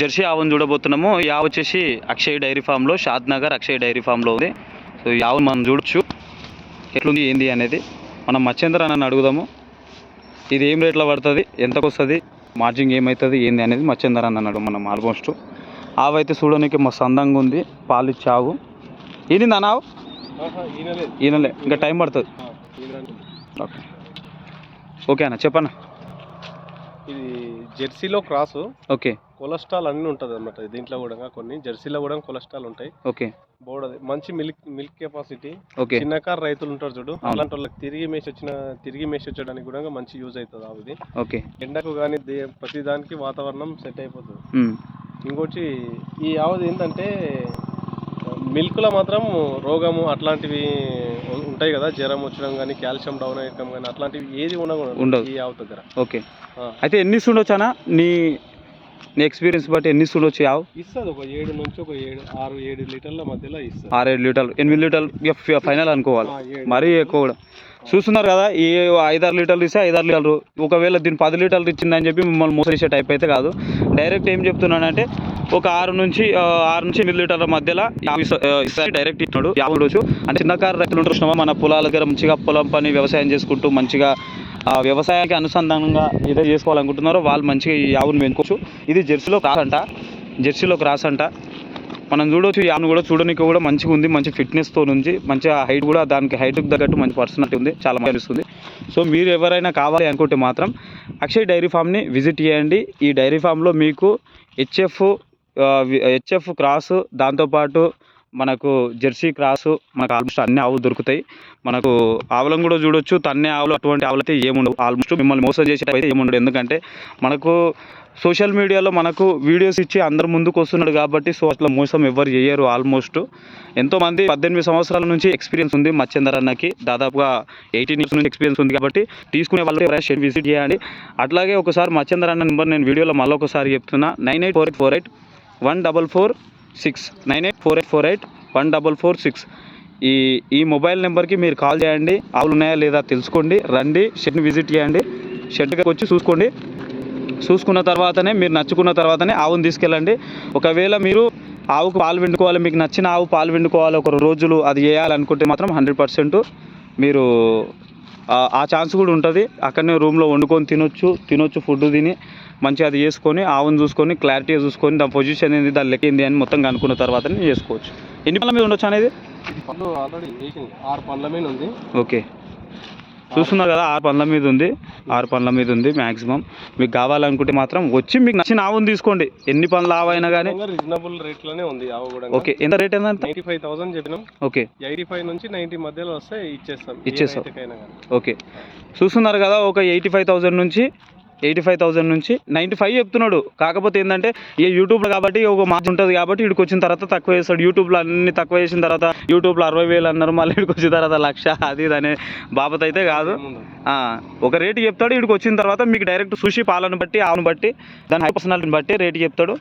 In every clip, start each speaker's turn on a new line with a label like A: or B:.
A: Jersey ఆవును చూడబోతున్నాము. ఈ ఆవు వచ్చేసి అక్షయ్ డైరీ ఫామ్లో షాద్ నగర్ అక్షయ్ డైరీ ఫామ్లో ఉంది. సో ఈ ఆవును మనం చూడొచ్చు. ఎట్లుంది ఏంది అనేది మనం మచ్చేంద్ర అని అడుగుదాము. ఇది ఏం రేట్లో పడుతుంది ఎంతకు వస్తుంది మార్జింగ్ ఏమవుతుంది ఏంది అనేది మచ్చేందర్ అని అన్నాడు మనం ఆల్మోస్ట్. ఆవు అయితే చూడడానికి మస్తు అందంగా ఉంది పాలు ఇచ్చే ఆవు. ఈనింది అన్న ఆవు? ఈనలే ఇంకా టైం పడుతుంది. ఓకే. ఓకే అన్న చెప్పన్న.
B: ఇది జెర్సీలో క్రాసు.
A: ఓకే.
B: కొలెస్ట్రాల్ అన్నీ ఉంటుంది అనమాట దీంట్లో కూడా కొన్ని. జెర్సీలో కూడా కొలెస్ట్రాల్ ఉంటాయి.
A: ఓకే.
B: బోర్డు మంచి మిల్క్ మిల్క్ కెపాసిటీ.
A: ఓకే.
B: చిన్నకారు రైతులు ఉంటారు చూడు. అలాంటి వాళ్ళకి తిరిగి మేసి వచ్చిన తిరిగి మేసి వచ్చడానికి కూడా మంచి యూజ్ అవుతుంది ఆవుది
A: ఓకే.
B: ఎండకు కానీ ప్రతి దానికి వాతావరణం సెట్ అయిపోతుంది. ఇంకోటి ఈ ఆవుది ఏంటంటే మిల్క్లో మాత్రం రోగము అట్లాంటివి ఉంటాయి కదా. జ్వరం వచ్చడం కానీ కాల్షియం డౌన్ అయ్యడం కానీ అట్లాంటివి ఏది ఉండకూడదు
A: ఉండదు.
B: ఈ ఆవు దగ్గర.
A: ఓకే. అయితే ఎన్ని చూడొచ్చానా నీ నీ ఎక్స్పీరియన్స్ బట్టి ఎన్ని చూడొచ్చు ఆవు?
B: ఇస్తుంది ఒక ఏడు నుంచి ఒక ఏడు ఆరు ఏడు లీటర్ల మధ్యలో ఇస్తుంది.
A: ఆరేడు లీటర్లు. ఎనిమిది లీటర్లు. ఫైనల్ అనుకోవాలి.
B: ఏడు.
A: మరీ ఎక్కువ కూడా. చూస్తున్నారు కదా ఈ ఐదారు లీటర్లు ఇస్తే ఐదారు లీటర్లు. ఒకవేళ దీన్ని పది లీటర్లు ఇచ్చిందని చెప్పి మిమ్మల్ని మోసరిసే టైప్ అయితే కాదు. డైరెక్ట్ ఏం చెప్తున్నానంటే ఒక ఆరు నుంచి ఆరు నుంచి ఎనిమిది లీటర్ల మధ్యలో యాభై డైరెక్ట్ ఇచ్చినాడు యాభై రోజు అంటే చిన్నకారు రైతులు ఉంటున్నామా మన పొలాల దగ్గర మంచిగా పొలం పని వ్యవసాయం చేసుకుంటూ మంచిగా వ్యవసాయానికి అనుసంధానంగా ఏదో చేసుకోవాలనుకుంటున్నారో వాళ్ళు మంచిగా ఈ ఆవును పెంచుకోవచ్చు ఇది జెర్సీలో క్రాస్ అంట జెర్సీలో క్రాస్ అంట మనం చూడవచ్చు ఈ కూడా చూడడానికి కూడా మంచిగా ఉంది మంచి ఫిట్నెస్తో ఉంది మంచిగా హైట్ కూడా దానికి హైట్కి తగ్గట్టు మంచి పర్సనాలిటీ ఉంది చాలా మంచి అనిపిస్తుంది. సో మీరు ఎవరైనా కావాలి అనుకుంటే మాత్రం అక్షయ్ డైరీ ఫామ్ని విజిట్ చేయండి. ఈ డైరీ ఫామ్లో మీకు హెచ్ఎఫ్ హెచ్ఎఫ్ క్రాస్ దాంతోపాటు మనకు జెర్సీ క్రాసు మనకు ఆల్మోస్ట్ అన్ని ఆవులు దొరుకుతాయి. మనకు ఆవులను కూడా చూడొచ్చు. తన్నే ఆవులు అటువంటి ఆవులు అయితే ఏముండవు. ఆల్మోస్ట్ మిమ్మల్ని మోసం చేసేటైతే ఏముండదు. ఎందుకంటే మనకు సోషల్ మీడియాలో మనకు వీడియోస్ ఇచ్చి అందరు ముందుకు వస్తున్నాడు కాబట్టి సో అట్లా మోసం ఎవరు చేయరు ఆల్మోస్ట్ ఎంతోమంది పద్దెనిమిది సంవత్సరాల నుంచి ఎక్స్పీరియన్స్ ఉంది మచ్చేందర్ అన్నకి. దాదాపుగా ఎయిటీన్ ఇయర్స్ నుంచి ఎక్స్పీరియన్స్ ఉంది కాబట్టి తీసుకునే వాళ్ళు ఎవరైనా షెడ్ విజిట్ చేయండి. అట్లాగే ఒకసారి మచ్చేందర్ అన్న నెంబర్ నేను వీడియోలో మళ్ళీ ఒకసారి చెప్తున్నా. Nine eight four eight four eight one double four six nine eight four eight four eight one double four six. ఈ ఈ మొబైల్ నెంబర్కి మీరు కాల్ చేయండి. ఆవులు ఉన్నాయా లేదా తెలుసుకోండి. రండి షెడ్ని విజిట్ చేయండి. షెడ్కి వచ్చి చూసుకోండి. చూసుకున్న తర్వాతనే మీరు నచ్చుకున్న తర్వాతనే ఆవును తీసుకెళ్ళండి. ఒకవేళ మీరు ఆవుకు పాలు పిండుకోవాలి మీకు నచ్చిన ఆవు పాలు పిండుకోవాలి ఒక రోజులు అది చేయాలనుకుంటే మాత్రం హండ్రెడ్ పర్సెంట్ మీరు ఆ- ఆ ఛాన్స్ కూడా ఉంటుంది. అక్కడనే రూమ్లో వండుకొని తినొచ్చు తినొచ్చు ఫుడ్ తిని. మంచిగా అది చేసుకొని ఆవును చూసుకొని క్లారిటీగా చూసుకొని దాని పొజిషన్ ఏంది దాని లెక్క ఏంది అని మొత్తం కనుక్కున్న తర్వాతనే చేసుకోవచ్చు. ఎన్ని పనుల మీద ఉండొచ్చు అనేది?
B: ఆల్రెడీ ఆరు పండ్ల మీద ఉంది.
A: ఓకే. చూస్తున్నారు కదా ఆరు పండ్ల మీద ఉంది. ఆరు పండ్ల మీద ఉంది మ్యాక్సిమం మీకు కావాలనుకుంటే మాత్రం వచ్చి మీకు నచ్చిన ఆవును తీసుకోండి. ఎన్ని పండ్ల ఆవు అయినా కానీ
B: రీజనబుల్ రేట్లోనే ఉంది ఆవు కూడా.
A: ఓకే. ఎంత రేట్ ఏంటంటే
B: నైన్టీ ఫైవ్ థౌసండ్ చెప్పినాం.
A: ఓకే.
B: ఎయిటీ ఫైవ్ నుంచి నైన్టీ మధ్యలో వస్తే ఇచ్చేస్తాం.
A: ఇచ్చేస్తాం. ఓకే. చూస్తున్నారు కదా ఒక ఎయిటీ ఫైవ్ థౌజండ్ నుంచి ఎయిటీ ఫైవ్ థౌసండ్ నుంచి నైంటీ ఫైవ్ చెప్తున్నాడు. కాకపోతే ఏంటంటే ఈ యూట్యూబ్లో కాబట్టి ఒక మార్జిన్ ఉంటుంది కాబట్టి ఇక్కడికి వచ్చిన తర్వాత తక్కువ చేస్తాడు. యూట్యూబ్లో అన్ని తక్కువ చేసిన తర్వాత యూట్యూబ్లో అరవై వేలు అన్నారు మళ్ళీ ఇక్కడికి వచ్చిన తర్వాత లక్ష అది అనే బాబత్ అయితే కాదు. ఒక రేటు చెప్తాడు ఇక్కడికి వచ్చిన తర్వాత మీకు డైరెక్ట్ సుషి పాలను బట్టి ఆవును బట్టి దాని హై పర్సనాలిటీని బట్టి రేటు చెప్తాడు.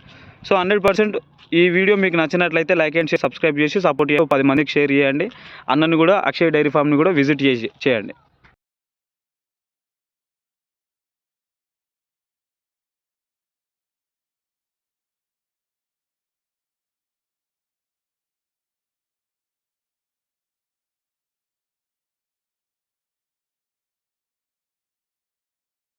A: సో హండ్రెడ్ పర్సెంట్ ఈ వీడియో మీకు నచ్చినట్లయితే లైక్ అండ్ షేర్ సబ్స్క్రైబ్ చేసి సపోర్ట్ చేసి పది మందికి షేర్ చేయండి. అన్నను కూడా అక్షయ్ డైరీ ఫామ్ని కూడా విజిట్ చేసి చేయండి.